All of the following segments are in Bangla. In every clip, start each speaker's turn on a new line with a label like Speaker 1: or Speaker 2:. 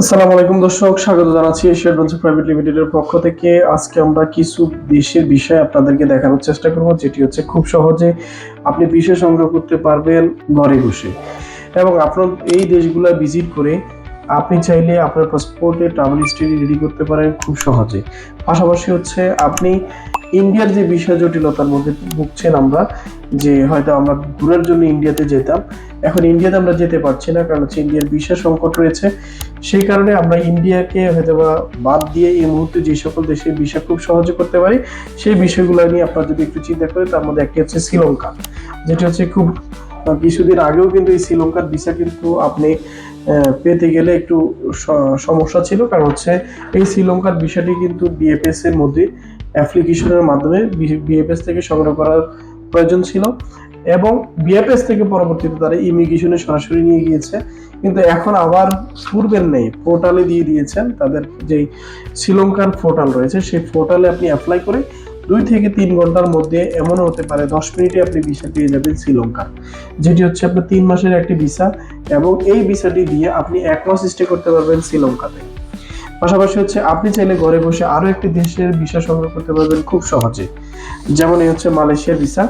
Speaker 1: আসসালামু আলাইকুম দর্শক, স্বাগত জানাচ্ছি এশিয়া অ্যাডভেঞ্চার প্রাইভেট লিমিটেডের পক্ষ থেকে। আজকে আমরা কিছু দেশের বিষয় আপনাদেরকে দেখানোর চেষ্টা করব, যেটি হচ্ছে খুব সহজে আপনি বিষয় সংগ্রহ করতে পারবেন ঘরে বসে। এবং আপনার এই দেশগুলো ভিজিট করে আপনি চাইলে আপনার পাসপোর্টে ট্রাভেল হিস্ট্রি রেডি করতে পারেন খুব সহজে। পাশাপাশি হচ্ছে আপনি ইন্ডিয়ার যে বিষয় জটিলতার মধ্যে ভুগছেন আমরা, যে হয়তো আমরা দূরের জন্য ইন্ডিয়াতে যেতাম এখন ইন্ডিয়াতে আমরা যেতে পারছি না, কারণ হচ্ছে ইন্ডিয়ার বিষয় সংকট রয়েছে। সেই কারণে আমরা ইন্ডিয়াকে হয়তো বাদ দিয়ে এই মুহূর্তে যে সকল দেশের বিষয় খুব সহজে করতে পারি, সেই বিষয়গুলো নিয়ে আপনারা যদি একটু চিন্তা করেন তার মধ্যে একটি হচ্ছে শ্রীলঙ্কা, যেটি হচ্ছে খুব কিছুদিন আগেও কিন্তু এই শ্রীলঙ্কার ভিসা কিন্তু আপনি পেতে গেলে একটু সমস্যা ছিল, কারণ হচ্ছে এই শ্রীলঙ্কার বিষয়টি কিন্তু বিএফএস এর মধ্যে অ্যাপ্লিকেশনের মাধ্যমে বিএফএস থেকে সংগ্রহ করার প্রয়োজন ছিল। এবং বিএফএস থেকে পরবর্তীতে তারা ইমিগ্রেশনে সরাসরি নিয়ে গিয়েছে। কিন্তু এখন আবার পূর্বের নেই পোর্টালে দিয়ে দিয়েছেন তাদের যেই শ্রীলঙ্কার পোর্টাল রয়েছে, সেই পোর্টালে আপনি অ্যাপ্লাই করে দুই থেকে তিন ঘণ্টার মধ্যে এমনও হতে পারে, দশ মিনিটে আপনি ভিসা পেয়ে যাবেন শ্রীলঙ্কার যেটি হচ্ছে আপনার তিন মাসের একটি ভিসা এবং এই ভিসাটি দিয়ে আপনি এক মাস স্টে করতে পারবেন শ্রীলঙ্কাতে। পাশাপাশি হচ্ছে আপনি চাইলে ঘরে বসে আরও একটি দেশের ভিসা সংগ্রহ করতে পারবেন খুব সহজে। যেমন এই হচ্ছে মালয়েশিয়ার ভিসা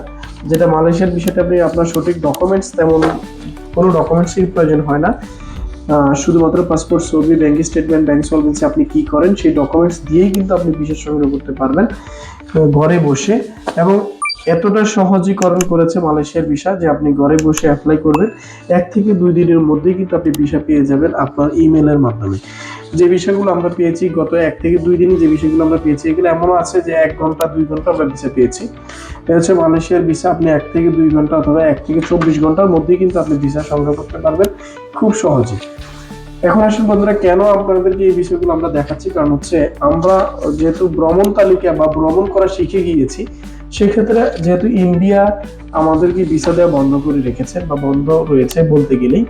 Speaker 1: যেটা মালয়েশিয়ার ভিসাটা আপনি আপনার সঠিক ডকুমেন্টস তেমন কোনো ডকুমেন্টসের প্রয়োজন হয় না। শুধুমাত্র পাসপোর্ট ছবি ব্যাংক স্টেটমেন্ট ব্যাংক সলভেন্সি আপনি কি করেন সেই ডকুমেন্টস দিয়েই কিন্তু আপনি ভিসা সংগ্রহ করতে পারবেন ঘরে বসে। এবং এতটা সহজীকরণ করেছে মালয়েশিয়ার ভিসা যে আপনি ঘরে বসে অ্যাপ্লাই করবেন। এক থেকে দুই দিনের মধ্যেই কিন্তু আপনি ভিসা পেয়ে যাবেন আপনার ইমেলের মাধ্যমে। যে বিষয়গুলো আমরা পেয়েছি, গত এক থেকে দুই দিনে যে বিষয়গুলো আমরা পেয়েছি, এগুলো এমনও আছে যে এক ঘণ্টা, দুই ঘণ্টা আমরা ভিসা পেয়েছি। এটা হচ্ছে মালয়েশিয়ার ভিসা, আপনি এক থেকে দুই ঘণ্টা অথবা এক থেকে চব্বিশ ঘণ্টার মধ্যেই কিন্তু আপনি ভিসা সংগ্রহ করতে পারবেন খুব সহজে। এখন আসুন বন্ধুরা, কেন আপনাদেরকে এই বিষয়গুলো আমরা দেখাচ্ছি? কারণ হচ্ছে আমরা যেহেতু ভ্রমণ তালিকা বা ভ্রমণ করা শিখে গিয়েছি সেক্ষেত্রে যেহেতু ইন্ডিয়া আমাদেরকে ভিসা দেওয়া বন্ধ করে রেখেছে বা বন্ধ রয়েছে বলতে গেলেই,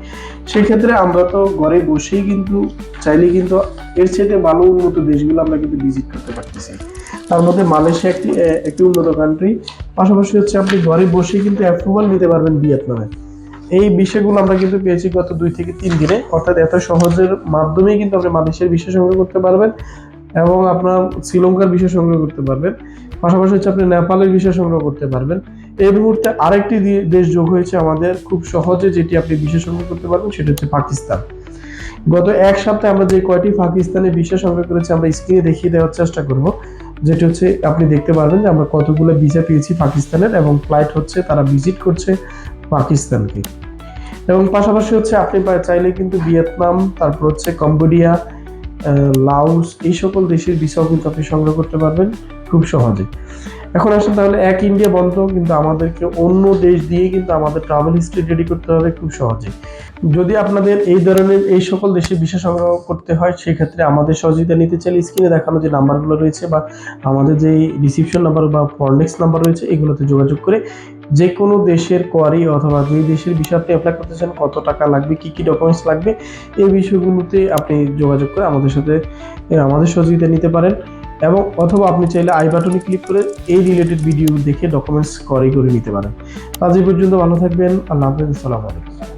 Speaker 1: সেক্ষেত্রে আমরা তো ঘরে বসেই কিন্তু চাইলে কিন্তু এর চাইতে ভালো উন্নত দেশগুলো আমরা কিন্তু ভিজিট করতে পারতেছি। তার মধ্যে মালয়েশিয়া একটি একটি উন্নত কান্ট্রি পাশাপাশি হচ্ছে আপনি ঘরে বসে কিন্তু অ্যাপ্রুভাল নিতে পারবেন ভিয়েতনামে। এই বিষয়গুলো আমরা কিন্তু পেয়েছি গত দুই থেকে তিন দিনে, অর্থাৎ এত সহজের মাধ্যমেই কিন্তু আপনি মালয়েশিয়ার বিষয় সংগ্রহ করতে পারবেন এবং আপনার শ্রীলঙ্কার বিষয় সংগ্রহ করতে পারবেন। পাশাপাশি হচ্ছে আপনি নেপালের বিষয় সংগ্রহ করতে পারবেন। এই মুহূর্তে আরেকটি দেশ যোগ হয়েছে আমাদের খুব সহজে যেটি আপনি বিষয় সংগ্রহ করতে পারবেন, সেটা হচ্ছে পাকিস্তান। গত এক সপ্তাহে আমরা যে কয়টি পাকিস্তানের বিষয় সংগ্রহ করেছি, আমরা স্ক্রিনে দেখিয়ে দেওয়ার চেষ্টা করব। যেটি হচ্ছে, আপনি দেখতে পারবেন যে আমরা কতগুলো ভিসা পেয়েছি পাকিস্তানের এবং ফ্লাইট হচ্ছে, তারা ভিজিট করছে পাকিস্তানকে। এবং পাশাপাশি হচ্ছে, আপনি চাইলে কিন্তু ভিয়েতনাম, তারপর হচ্ছে কম্বোডিয়া লাওস, এই সকল দেশের ভিসাও কিন্তু আপনি সংগ্রহ করতে পারবেন। খুব সহজে। এখন আসলে তাহলে এক ইন্ডিয়া বন্ধ, কিন্তু আমাদেরকে অন্য দেশ দিয়ে কিন্তু আমাদের ট্রাভেল হিস্ট্রি রেডি করতে হবে খুব সহজে। যদি আপনাদের এই ধরনের এই সকল দেশে ভিসা সংগ্রহ করতে হয়, সেক্ষেত্রে আমাদের সহযোগিতা নিতে চাইলে স্ক্রিনে দেখানো যে নাম্বারগুলো রয়েছে বা আমাদের যে রিসিপশন নাম্বার বা ফরনেক্স নাম্বার রয়েছে, এগুলোতে যোগাযোগ করে যে কোনো দেশের কোয়ারি অথবা যে দেশের বিষয় আপনি অ্যাপ্লাই করতে চান, কত টাকা লাগবে, কি কি ডকুমেন্টস লাগবে, এই বিষয়গুলোতে আপনি যোগাযোগ করে আমাদের সাথে, আমাদের সহযোগিতা নিতে পারেন। এবং অথবা আপনি চাইলে আই বাটনে ক্লিক করে এই রিলেটেড ভিডিও দেখে ডকুমেন্টস করে করে নিতে পারেন। আজ এই পর্যন্ত ভালো থাকবেন, আল্লাহ হাফেজ, আসসালামু আলাইকুম।